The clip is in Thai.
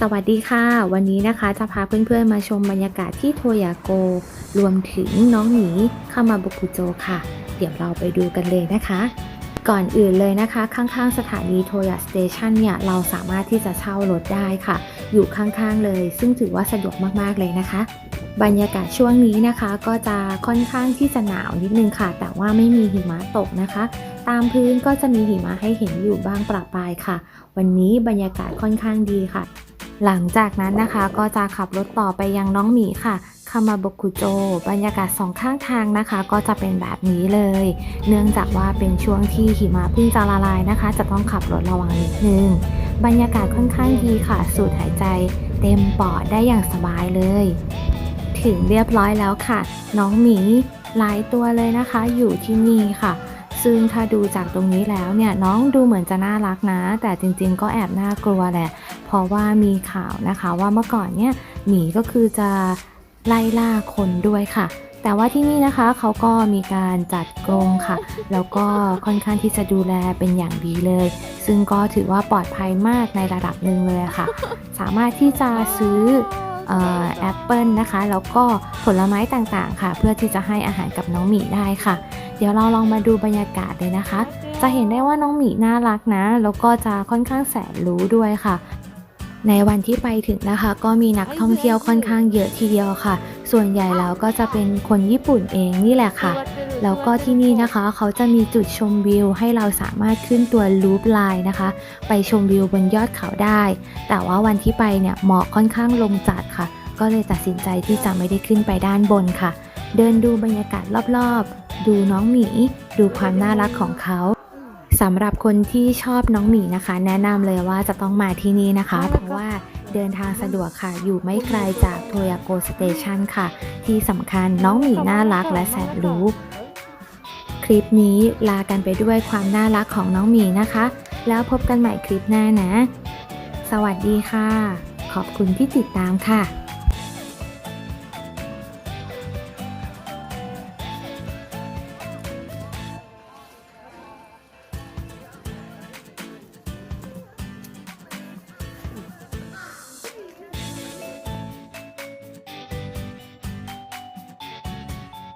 สวัสดีค่ะ วันนี้นะคะจะพาเพื่อนๆมาชมบรรยากาศที่โทยาโก รวมถึงน้องหมีคามาบุกุโจค่ะ เดี๋ยวเราไปดูกันเลยนะคะ ก่อนอื่นเลยนะคะ ข้างๆ สถานีโทยาสเตชันเนี่ยเราสามารถที่จะเช่ารถได้ค่ะ อยู่ข้างๆเลย ซึ่งถือว่าสะดวกมากๆเลยนะคะบรรยากาศช่วงนี้นะคะก็จะค่อนข้างที่จะหนาวนิดนึงค่ะ แต่ว่าไม่มีหิมะตกนะคะ ตามพื้นก็จะมีหิมะให้เห็นอยู่บ้างประปรายค่ะ วันนี้บรรยากาศค่อนข้างดีค่ะ หลังจากนั้นนะคะก็จะขับรถต่อไปยังน้องหมีค่ะคามาบกุโจ บรรยากาศสองข้างทางนะคะ ก็จะเป็นแบบนี้เลย เนื่องจากว่าเป็นช่วงที่หิมะเพิ่งจะละลายนะคะ จะต้องขับรถระวังนิดนึง บรรยากาศค่อนข้างดีค่ะ สูดหายใจเต็มปอดได้อย่างสบายเลย ถึงเรียบร้อยแล้วค่ะ น้องหมีหลายตัวเลยนะคะ อยู่ที่นี่ค่ะซึ่งถ้าดูจากตรงนี้แล้วเนี่ยน้องดูเหมือนจะน่ารักนะ แต่จริงๆก็แอบน่ากลัวแหละ ราะว่ามีข่าวนะคะว่าเมื่อก่อนเนี่ยหมีก็คือจะไล่ล่าคนด้วยค่ะ แต่ว่าที่นี่นะคะเขาก็มีการจัดกรงค่ะ แล้วก็ค่อนข้างที่จะดูแลเป็นอย่างดีเลย ซึ่งก็ถือว่าปลอดภัยมากในระดับหนึ่งเลยค่ะ สามารถที่จะซื้อเอ่อแอปเปิลนะคะ แล้วก็ผลไม้ต่างๆค่ะ เพื่อที่จะให้อาหารกับน้องหมีได้ค่ะ เดี๋ยวเราลองมาดูบรรยากาศเลยนะคะ จะเห็นได้ว่าน้องหมีน่ารักนะ แล้วก็จะค่อนข้างแสนรู้ด้วยค่ะ ในวันที่ไปถึงนะคะ ก็มีนักท่องเที่ยวค่อนข้างเยอะทีเดียวค่ะ ส่วนใหญ่แล้วก็จะเป็นคนญี่ปุ่นเองนี่แหละค่ะ แล้วก็ที่นี่นะคะ เขาจะมีจุดชมวิว ให้เราสามารถขึ้นตัวลูปไลน์นะคะ ไปชมวิวบนยอดเขาได้ แต่ว่าวันที่ไปเนี่ยหมอกค่อนข้างลงจัดค่ะ ก็เลยตัดสินใจที่จะไม่ได้ขึ้นไปด้านบนค่ะ เดินดูบรรยากาศรอบๆ ดูน้องหมี ดูความน่ารักของเขา สำหรับคนที่ชอบน้องหมีนะคะ แนะนำเลยว่าจะต้องมาที่นี่นะคะ เพราะว่าเดินทางสะดวกค่ะ อยู่ไม่ไกลจากโทยาโกสเตชันค่ะ ที่สำคัญน้องหมีน่ารักและแสนรู้ คลิปนี้ลากันไปด้วยความน่ารักของน้องหมีนะคะ แล้วพบกันใหม่คลิปหน้านะ สวัสดีค่ะ ขอบคุณที่ติดตามค่ะ